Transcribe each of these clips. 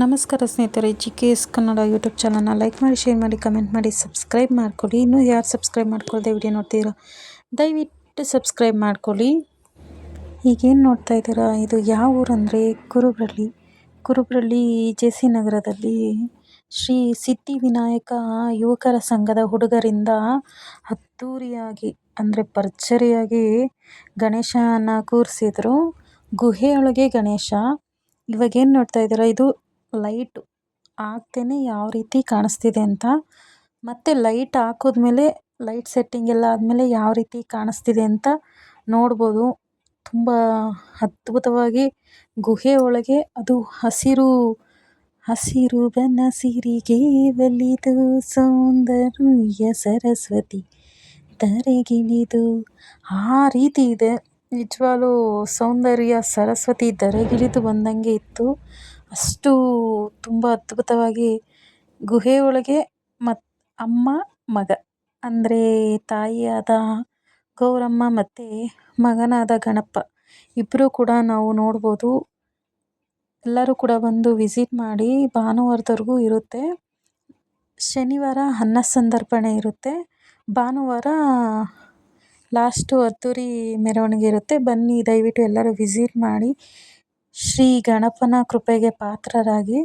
ನಮಸ್ಕಾರ ಸ್ನೇಹಿತರೆ G K S Kannada YouTube ಚಾನಲ್ನ ಲೈಕ್ ಮಾಡಿ ಶೇರ್ ಮಾಡಿ ಕಮೆಂಟ್ ಮಾಡಿ ಸಬ್ಸ್ಕ್ರೈಬ್ ಮಾಡ್ಕೊಳ್ಳಿ. ಇನ್ನೂ ಯಾರು ಸಬ್ಸ್ಕ್ರೈಬ್ ಮಾಡ್ಕೊಳ್ಳದೆ ವಿಡಿಯೋ ನೋಡ್ತೀರೋ ದಯವಿಟ್ಟು ಸಬ್ಸ್ಕ್ರೈಬ್ ಮಾಡ್ಕೊಳ್ಳಿ. ಈಗೇನು ನೋಡ್ತಾ ಇದ್ದೀರಾ? ಇದು ಯಾವ ಊರಂದರೆ ಕುರುಬ್ರಳ್ಳಿ. ಕುರುಬ್ರಳ್ಳಿ ಜೆ ಸಿ ನಗರದಲ್ಲಿ ಶ್ರೀ ಸಿದ್ಧಿವಿನಾಯಕ ಯುವಕರ ಸಂಘದ ಹುಡುಗರಿಂದ ಅದ್ದೂರಿಯಾಗಿ, ಅಂದರೆ ಭರ್ಜರಿಯಾಗಿ ಗಣೇಶನ ಕೂರಿಸಿದ್ರು. ಗುಹೆಯೊಳಗೆ ಗಣೇಶ. ಇವಾಗೇನು ನೋಡ್ತಾ ಇದ್ದೀರಾ? ಇದು ಲೈಟು ಹಾಕ್ತೇನೆ, ಯಾವ ರೀತಿ ಕಾಣಿಸ್ತಿದೆ ಅಂತ. ಮತ್ತು ಲೈಟ್ ಹಾಕಿದ್ಮೇಲೆ, ಲೈಟ್ ಸೆಟ್ಟಿಂಗ್ ಎಲ್ಲ ಆದಮೇಲೆ ಯಾವ ರೀತಿ ಕಾಣಿಸ್ತಿದೆ ಅಂತ ನೋಡ್ಬೋದು. ತುಂಬ ಅದ್ಭುತವಾಗಿ ಗುಹೆ ಒಳಗೆ ಅದು ಹಸಿರು ಹಸಿರು ಬನಸಿರಿಗೆ ಬಲಿದು ಸೌಂದರ್ಯ ಸರಸ್ವತಿ ಧರೆಗಿಳಿದು ಆ ರೀತಿ ಇದೆ. ನಿಜವಾಗ್ಲೂ ಸೌಂದರ್ಯ ಸರಸ್ವತಿ ಧರೆಗಿಳಿದು ಬಂದಂಗೆ ಇತ್ತು. ಅಷ್ಟು ತುಂಬ ಅದ್ಭುತವಾಗಿ ಗುಹೆ ಒಳಗೆ ಮತ್ತು ಅಮ್ಮ, ಮಗ. ಅಂದರೆ ತಾಯಿಯಾದ ಗೌರಮ್ಮ ಮತ್ತು ಮಗನಾದ ಗಣಪ ಇಬ್ಬರೂ ಕೂಡ ನಾವು ನೋಡ್ಬೋದು. ಎಲ್ಲರೂ ಕೂಡ ಬಂದು ವಿಸಿಟ್ ಮಾಡಿ ಭಾನುವಾರದವರೆಗೂ ಇರುತ್ತೆ. ಶನಿವಾರ ಅನ್ನ ಸಂದರ್ಪಣೆ ಇರುತ್ತೆ. ಭಾನುವಾರ ಲಾಸ್ಟು ಅದ್ದೂರಿ ಮೆರವಣಿಗೆ ಇರುತ್ತೆ. ಬನ್ನಿ, ದಯವಿಟ್ಟು ಎಲ್ಲರೂ ವಿಸಿಟ್ ಮಾಡಿ. ಶ್ರೀ ಗಣಪನ ಕೃಪೆಗೆ ಪಾತ್ರರಾಗಿ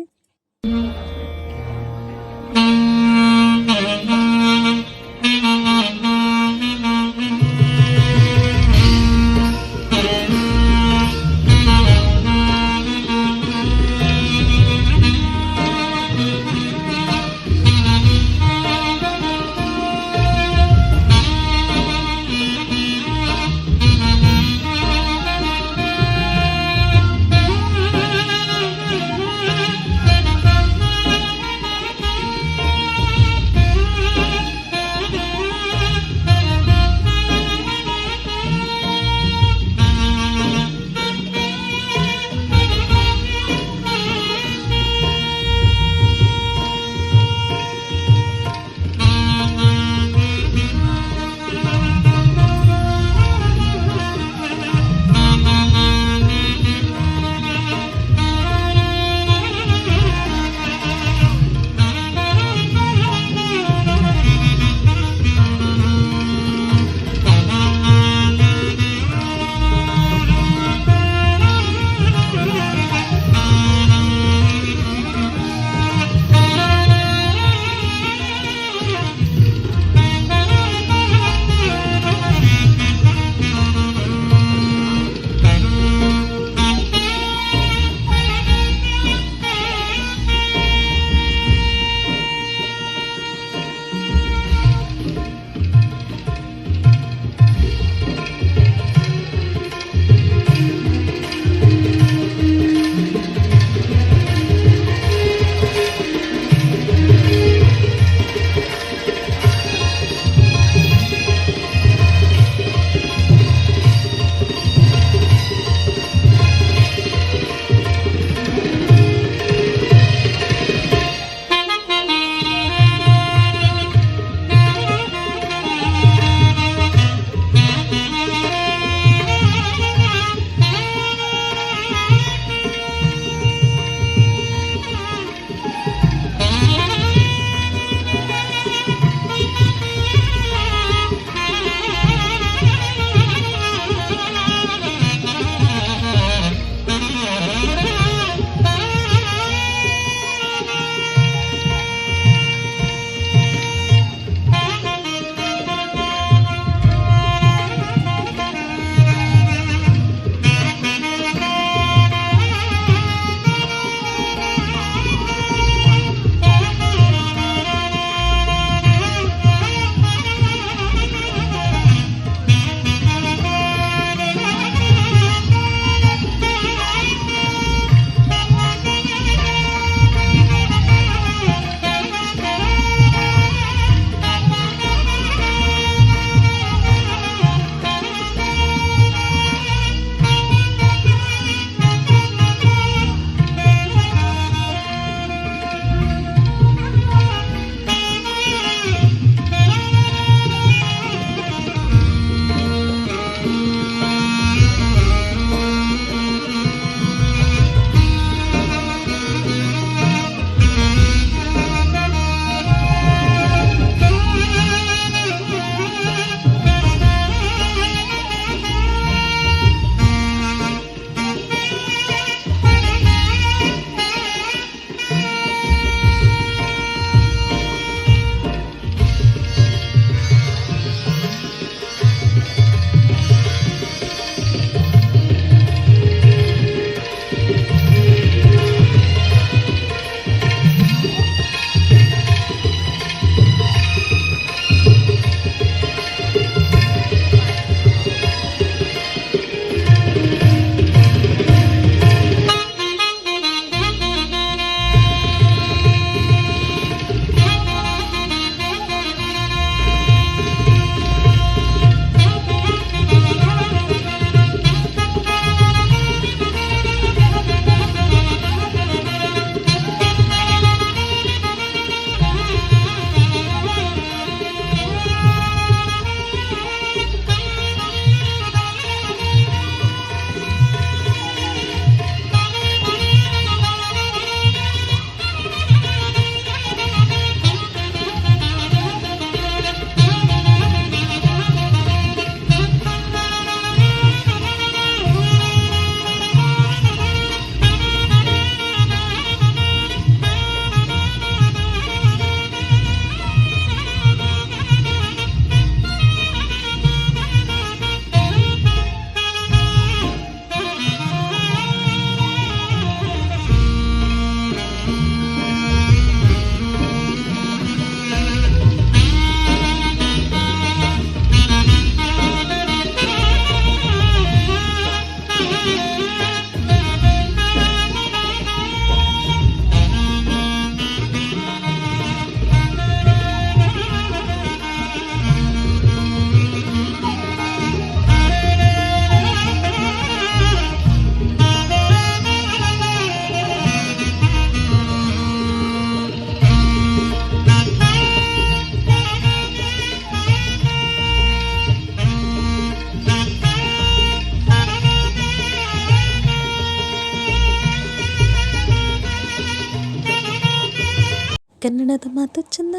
ಕನ್ನಡದ ಮಾತು ಚೆನ್ನ,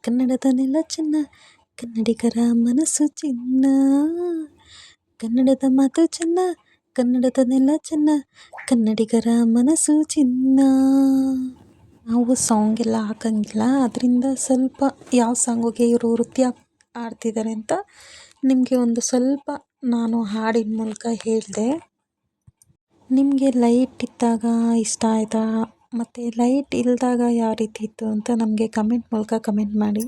ಕನ್ನಡದ ನೆಲ ಚೆನ್ನ, ಕನ್ನಡಿಗರ ಮನಸ್ಸು ಚಿನ್ನ. ಕನ್ನಡದ ಮಾತು ಚೆನ್ನ, ಕನ್ನಡದ ನೆಲ ಚೆನ್ನ, ಕನ್ನಡಿಗರ ಮನಸ್ಸು ಚಿನ್ನ. ನಾವು ಸಾಂಗ್ ಎಲ್ಲ ಹಾಕಂಗಿಲ್ಲ ಅದರಿಂದ ಸ್ವಲ್ಪ ಯಾವ ಸಾಂಗಿಗೆ ಇವರು ವೃತ್ತಿ ಆಡ್ತಿದ್ದಾರೆ ಅಂತ ನಿಮಗೆ ಒಂದು ಸ್ವಲ್ಪ ನಾನು ಹಾಡಿನ ಮೂಲಕ ಹೇಳಿದೆ. ನಿಮಗೆ ಲೈಟ್ ಇದ್ದಾಗ ಇಷ್ಟ ಆಯಿತಾ? ಮತ್ತು ಲೈಟ್ ಇಲ್ಲದಾಗ ಯಾವ ರೀತಿ ಇತ್ತು ಅಂತ ನಮಗೆ ಕಮೆಂಟ್ ಮೂಲಕ ಕಮೆಂಟ್ ಮಾಡಿ.